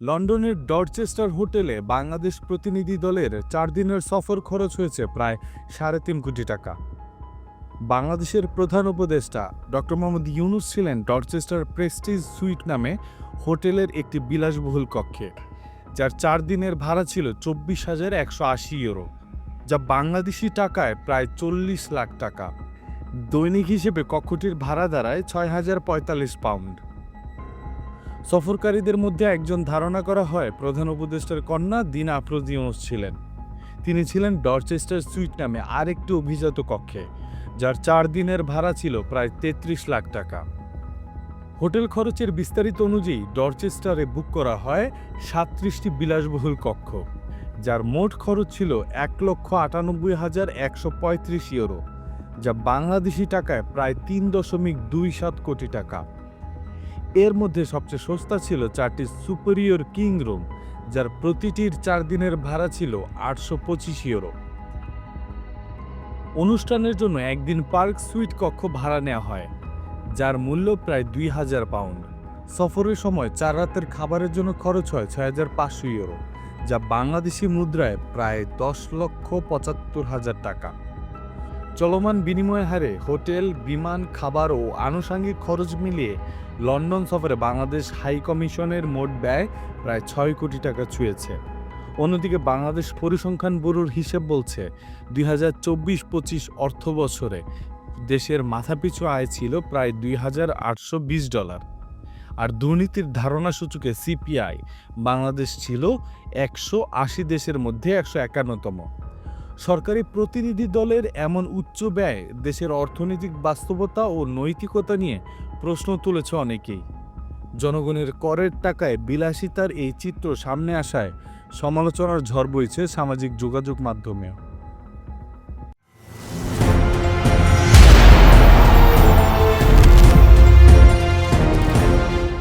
লন্ডনের ডরচেস্টার হোটেলে বাংলাদেশ প্রতিনিধি দলের চার দিনের সফর খরচ হয়েছে প্রায় সাড়ে তিন কোটি টাকা। বাংলাদেশের প্রধান উপদেষ্টা ডক্টর মোহাম্মদ ইউনুস ছিলেন ডরচেস্টার প্রেস্টিজ সুইট নামে হোটেলের একটি বিলাসবহুল কক্ষে, যার চার দিনের ভাড়া ছিল চব্বিশ হাজার একশো আশি ইউরো, যা বাংলাদেশি টাকায় প্রায় চল্লিশ লাখ টাকা। দৈনিক হিসেবে কক্ষটির ভাড়া দাঁড়ায় ছয় হাজার পঁয়তাল্লিশ পাউন্ড। সফরকারীদের মধ্যে একজন ধারণা করা হয় প্রধান উপদেষ্টার কন্যা দিন আফরোজ ছিলেন। তিনি ছিলেন ডরচেস্টার সুইট নামে আরেকটি অভিজাত কক্ষে, যার চার দিনের ভাড়া ছিল প্রায় তেত্রিশ লাখ টাকা। হোটেল খরচের বিস্তারিত অনুযায়ী ডরচেস্টারে বুক করা হয় সাতত্রিশটি বিলাসবহুল কক্ষ, যার মোট খরচ ছিল এক লক্ষ আটানব্বই হাজার একশো পঁয়ত্রিশ ইউরো, যা বাংলাদেশি টাকায় প্রায় তিন দশমিক দুই সাত কোটি টাকা। এর মধ্যে সবচেয়ে সস্তা ছিল চারটি সুপেরিয়র কিং রুম, যার প্রতিটির চার দিনের ভাড়া ছিল আটশো পঁচিশ ইউরো। অনুষ্ঠানের জন্য একদিন পার্ক সুইট কক্ষ ভাড়া নেওয়া হয়, যার মূল্য প্রায় দুই হাজার পাউন্ড। সফরের সময় চার রাতের খাবারের জন্য খরচ হয় ছয় হাজার পাঁচশো ইউরো, যা বাংলাদেশি মুদ্রায় প্রায় দশ লক্ষ পঁচাত্তর হাজার টাকা। চলমান বিনিময় হারে হোটেল, বিমান, খাবার ও আনুষঙ্গিক খরচ মিলিয়ে লন্ডন সফরে বাংলাদেশ হাই কমিশনের মোট ব্যয় প্রায় ছয় কোটি টাকা ছুঁয়েছে। অন্যদিকে বাংলাদেশ পরিসংখ্যান ব্যুরোর হিসেব বলছে, দুই হাজার চব্বিশ পঁচিশ অর্থ বছরে দেশের মাথাপিছু আয় ছিল প্রায় দুই হাজার আটশো বিশ ডলার। আর দুর্নীতির ধারণা সূচকে সিপিআই, বাংলাদেশ ছিল একশো আশি দেশের মধ্যে একশো একান্নতম। সরকারি প্রতিনিধি দলের এমন উচ্চ ব্যয়, দেশের অর্থনৈতিক বাস্তবতা ও নৈতিকতা নিয়ে প্রশ্ন তুলেছে অনেকেই। জনগণের করের টাকায় বিলাসিতার এই চিত্র সামনে আসায় সমালোচনার ঝড় বইছে সামাজিক যোগাযোগ মাধ্যমেও।